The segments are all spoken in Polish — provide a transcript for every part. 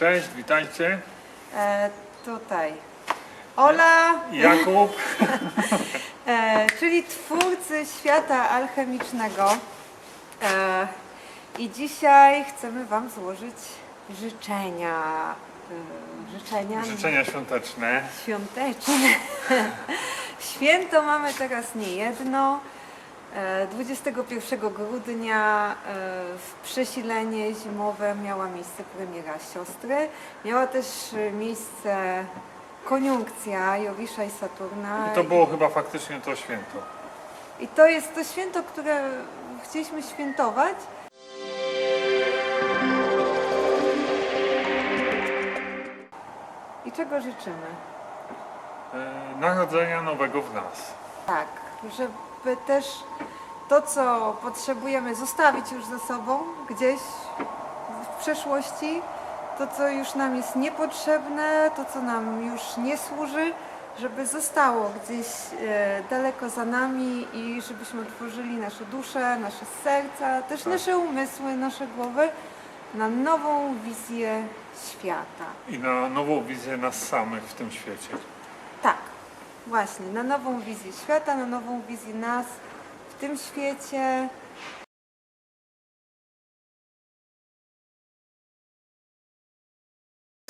Cześć, witajcie. E, tutaj. Ola, Jakub. e, czyli twórcy świata alchemicznego. E, I dzisiaj chcemy Wam złożyć życzenia. E, życzenia Życzenia świąteczne. świąteczne. Święto mamy teraz nie jedno. E, 21 grudnia e, w przesilenie zimowe miała miejsce premiera siostry. Miała też e, miejsce koniunkcja Jowisza i Saturna. I to było chyba faktycznie to święto. I to jest to święto, które chcieliśmy świętować. I czego życzymy? E, Narodzenia nowego w nas. Tak, żeby też to, co potrzebujemy zostawić już za sobą gdzieś w przeszłości, to, co już nam jest niepotrzebne, to, co nam już nie służy, żeby zostało gdzieś e, daleko za nami i żebyśmy otworzyli nasze dusze, nasze serca, też Tak. nasze umysły, nasze głowy na nową wizję świata. I na nową wizję nas samych w tym świecie. Właśnie, na nową wizję świata, na nową wizję nas w tym świecie.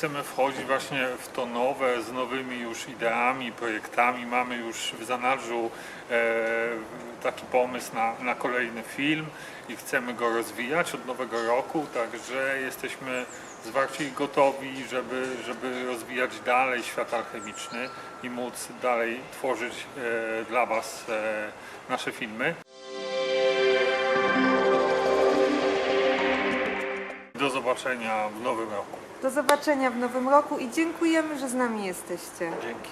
Chcemy wchodzić właśnie w to nowe, z nowymi już ideami, projektami. Mamy już w zanadrzu e, taki pomysł na, na kolejny film i chcemy go rozwijać od nowego roku, także jesteśmy zwarci gotowi, żeby, żeby rozwijać dalej świat alchemiczny i móc dalej tworzyć e, dla Was e, nasze filmy. Do zobaczenia w nowym roku. Do zobaczenia w nowym roku i dziękujemy, że z nami jesteście. Dzięki.